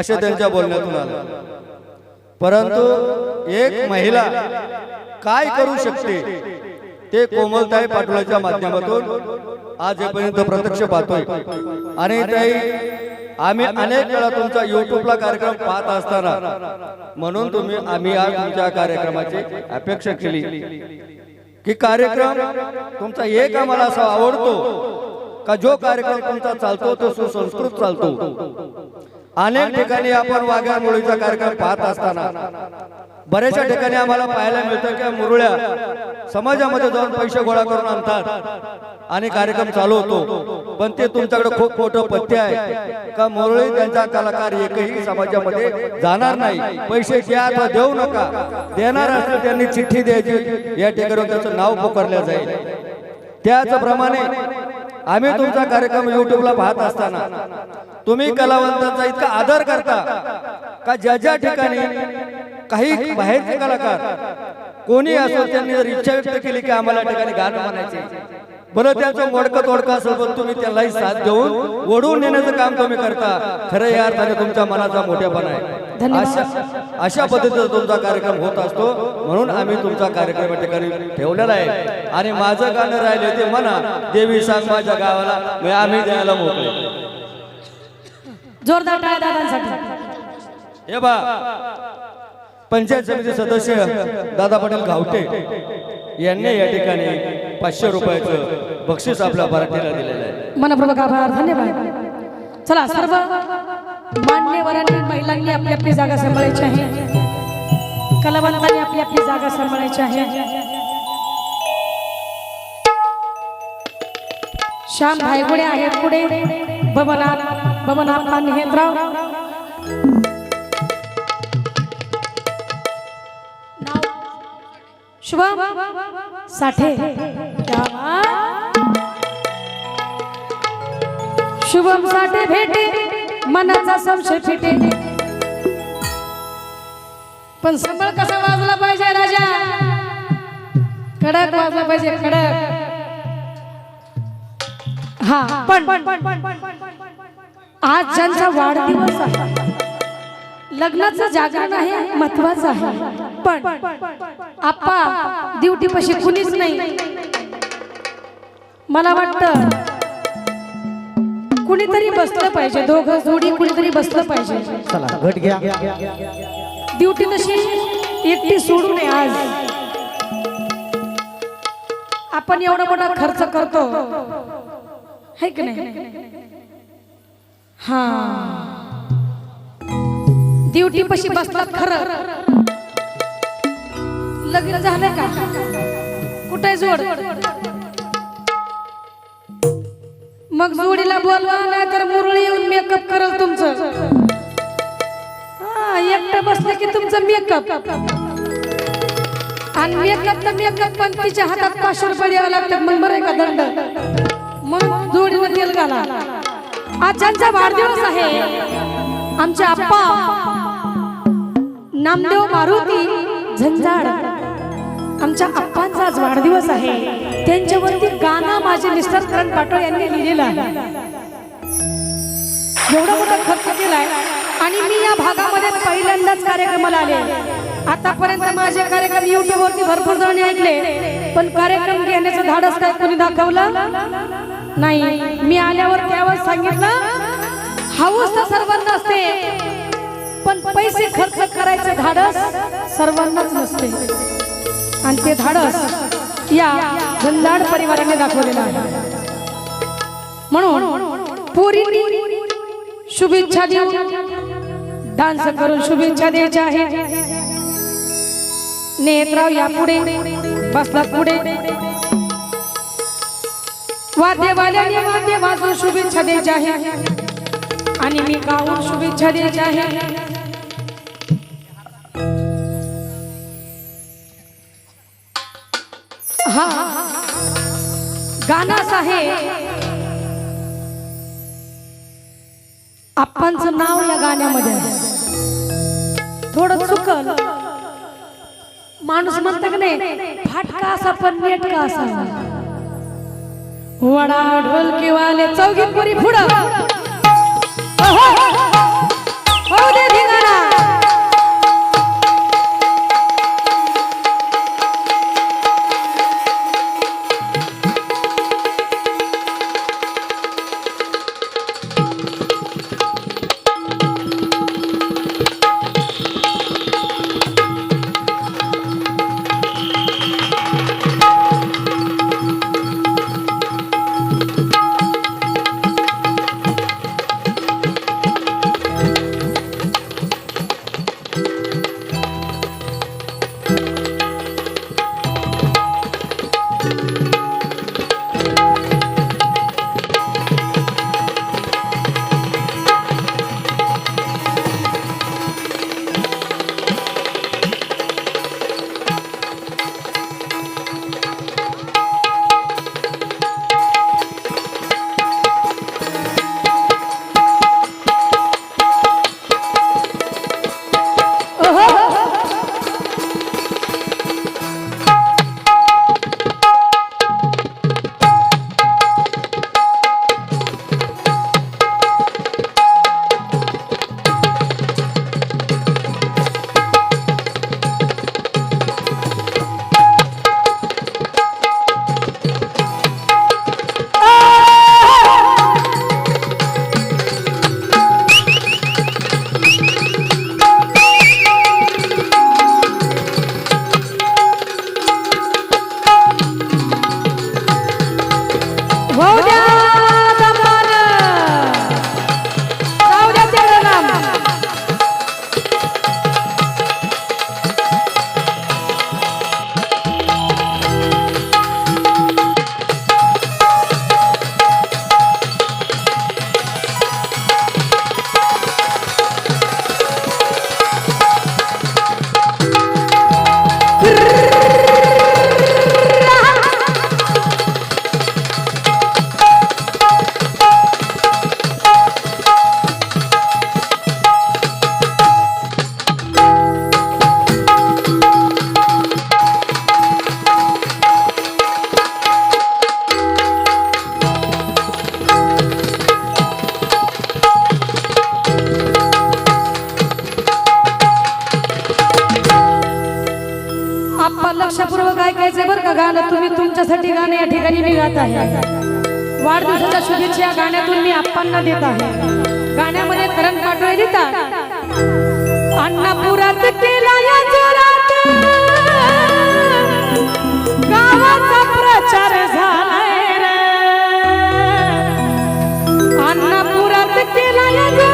असे त्यांच्या बोलण्यातून आलं. परंतु एक महिला काय करू शकते? ते कोमलताई पाटोळाच्या माध्यमातून आजपर्यंत प्रत्यक्ष पाहतोय. आणि ताई आम्ही अनेक वेळा तुमचा युट्यूबला कार्यक्रम पाहत असताना म्हणून तुम्ही आम्ही आज तुमच्या कार्यक्रमाची अपेक्षा केली. की कार्यक्रम तुमचा एक आम्हाला असा आवडतो का जो कार्यक्रम तुमचा चालतो तो सुसंस्कृत चालतो. अनेक ठिकाणी आपण वाघ्या मुळीचा कार्यक्रम पाहत असताना. बऱ्याचशा ठिकाणी आम्हाला पाहायला मिळतं की मुरळ्या समाजामध्ये जाऊन पैसे गोळा करून आणतात. आणि कार्यक्रम चालू होतो. पण ते तुमच्याकडे खूप मोठं पथ्य आहे का मुरळी त्यांचा कलाकार एकही समाजामध्ये जाणार नाही. पैसे द्या अथवा देऊ नका. देणार असेल त्यांनी चिठ्ठी द्यायची. या ठिकाणी त्याचं नाव पुकारलं जाईल. त्याचप्रमाणे आम्ही तुमचा कार्यक्रम युट्यूबला पाहत असताना तुम्ही कलावंतांचा इतका आदर करता का ज्या ज्या ठिकाणी काही बाहेरचे कलाकार कोणी असो त्यांनी जर इच्छा व्यक्त केली की आम्हाला या ठिकाणी गाणं म्हणायचे बरं त्याचं मोडकं तोडकं असेल पण तुम्ही त्यालाही साथ देऊन ओढून नेण्याचं काम तुम्ही करता. खरं या अर्थाने तुमच्या मनाचा मोठेपणा आहे. अशा अशा पद्धतीचा तुमचा कार्यक्रम होत असतो. म्हणून आम्ही तुमचा कार्यक्रम या ठिकाणी ठेवलेला आहे. आणि माझं गाणं राहिले ते म्हणा देवी सांग माझ्या गावाला आम्ही द्यायला मोकळे. जोरदार टाळ्या दादांसाठी. हे बा पंचायत समिती सदस्य दादा पाटील गावटे यांनी या ठिकाणी पाचशे रुपयाचं बक्षीस आपल्या पार्टीला दिलेलं आहे. मनपूर्वक आभार धन्यवाद. चला सर्व मान्यवरांनी महिलांनी आपली आपली जागा सांभाळायची आहे. कलावंतांनी आपली आपली जागा सांभाळायची आहे. श्याम भायगुडे आहेत पुढे. बबनाथ बबनाथ महेंद्रराव नाव शुभम साठे शुभम साठे भेटे. मनाचा संशय फिटे पण संबळ कसा वाजला पाहिजे राजा कडक वाजला पाहिजे कडक हा पण आज ज्यांचा वाढदिवस आहे लग्नाचं जागरण आहे महत्वाचं आहे पण आप्पा ड्युटी पशी कुणीच नाही मला वाटतं कुणीतरी बसलं पाहिजे. दोघं जोडी कुणीतरी बसलं पाहिजे. चला घट घ्या. ड्युटी तशी एकटी सोडू नये आज. आपण एवढा मोठा खर्च करतो. है की नाही? हा. ड्युटी पशी बसलात खरं. लग्न झालं का? कुठे जोड? मग जोडीला बोलवा नाही तर मुरळी येऊन मेकअप करल तुमचं. एकटं बसलं की तुमचं मेकअप आणि मेकअप तर मेकअप पण तिच्या हातात पाचशे रुपये द्यावे लागतात मग बरं आहे का दंड? मग जोडीवर तेल घाला. आज ज्यांचा वाढदिवस आहे. आमचे आप्पा नामदेव मारुती झंझाड. आमच्या आप्पांचा आज वाढदिवस आहे. त्यांच्यावरती गाणं माझे मिस्टर करण पाटोळ यांनी लिहिलेलं आहे. एवढा मोठा खर्च केलाय आणि मी या भागामध्ये पहिल्यांदाच कार्यक्रमाला आले. आतापर्यंत माझे कार्यक्रम युट्यूब वरती भरपूर जणांनी ऐकले पण कार्यक्रम घेण्याचं धाडस काय कोणी दाखवलं नाही. मी आल्यावर त्यावर सांगितलं हाऊस तर सर्वांना असते पण पैसे खर्च करायचं धाडस सर्वांनाच नसते. आणि ते धाडस या झंझाड परिवाराने दाखवलेला आहे. म्हणून पुरी शुभेच्छा डान्स करून शुभेच्छा द्यायच्या आहे. नेत्राव या पुढे बसला पुढे. वाद्यवाल्याने वाद्य वाजून शुभेच्छा द्यायच्या आहे. आणि मी गाऊन शुभेच्छा द्यायच्या आहे. गानाच आहे आप्पांचं नाव या गाण्यामध्ये थोडं चुकल माणूस म्हणत नाही फाटका असा पण नेटका असा वडा ढोलकीवाले चौघी पुरी फुड आपण लक्षपूर्वक ऐकायचंय बरं का गाणं. तुम्ही तुमच्यासाठी गाणं या ठिकाणी मी गात आहे. वाढदिवसाच्या शुभेच्छा गाण्यातून मी आप्पांना देत आहे. गाण्यामध्ये करण पाटोळे देतात. अण्णापुरात केला या झालाय केला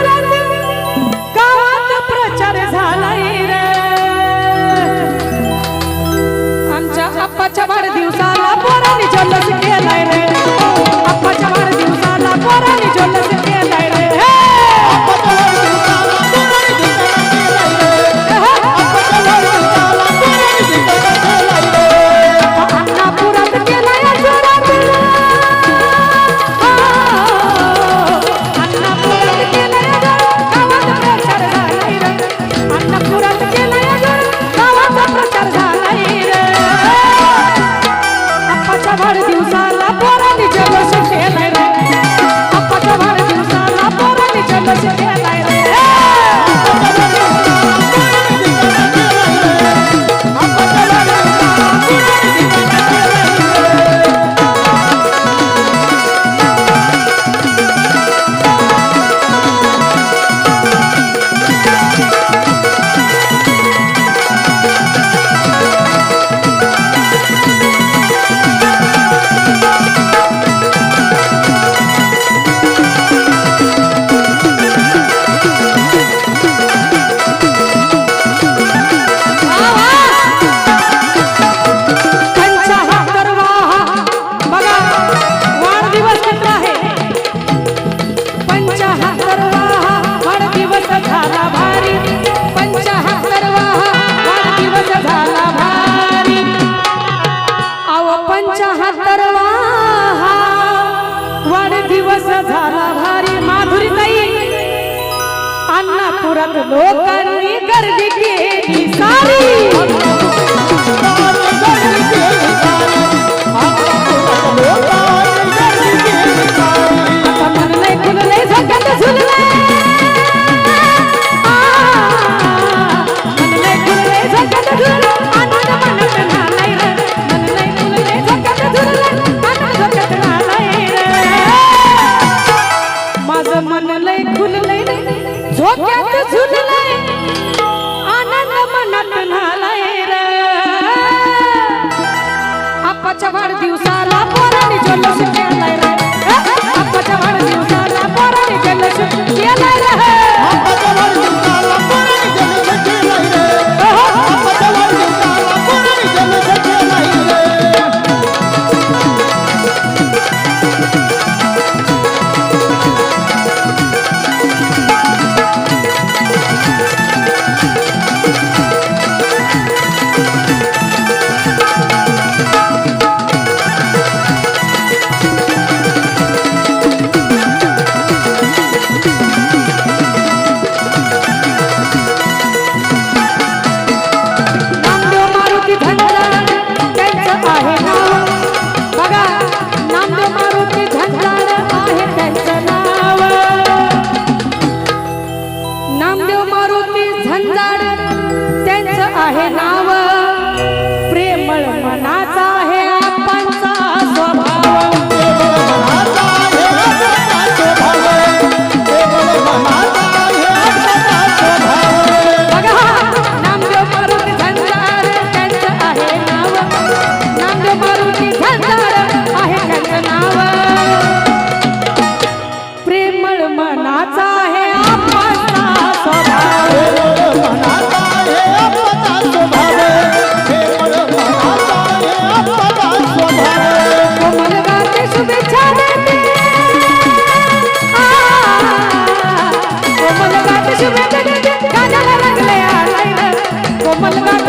लोकांनी गर्दी केली सारी.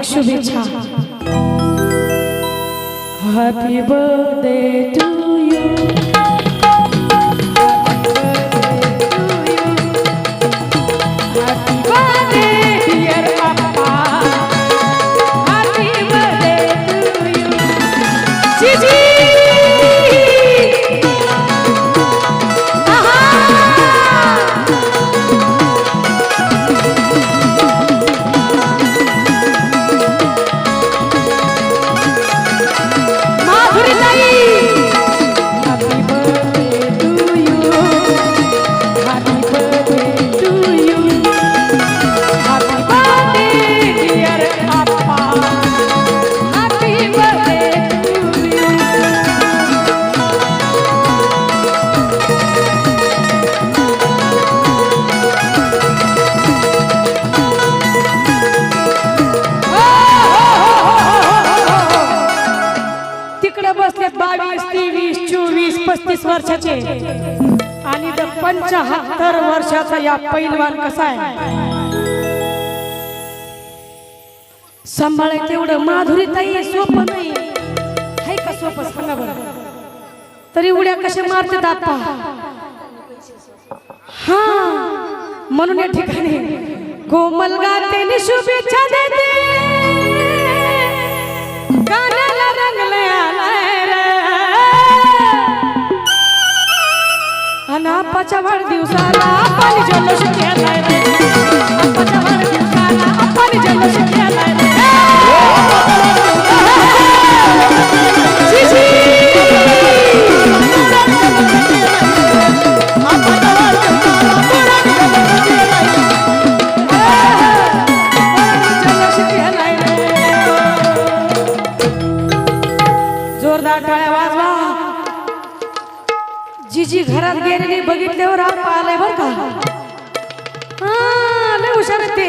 অনেক শুভেচ্ছা হ্যাপি বার্থডে টু ইউ पस्तीस वर्षाचे. आणि पंचाहत्तर वर्षाचा या पैलवान कसा आहे? सांभाळाय तेवढं माधुरी ताई सोप नाही. आहे का सोप? सांगा बरं. तरी उड्या कशा मारतात आपा हा म्हणून या ठिकाणी कोमल गाते शुभेच्छा देते. अप्पाच्या वाढदिवसाला आपण जल्लोष केलाय रे. आप्पाच्या वाढदिवसाला आपण जल्लोष तुझी घरात गेलेली बघितल्यावर आप आलाय बर का? लय हुशार ते.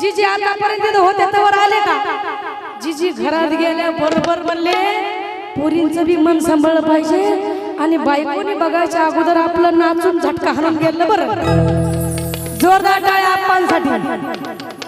जिजी आतापर्यंत होत्या त्यावर तर आले का? जिजी घरात गेल्या बरोबर म्हणले पोरींचं बी मन सांभाळलं पाहिजे आणि बायकोनी बघायच्या अगोदर आपलं नाचून झटका हाणून गेलं बरं. जोरदार टाळ्या आप्पांसाठी.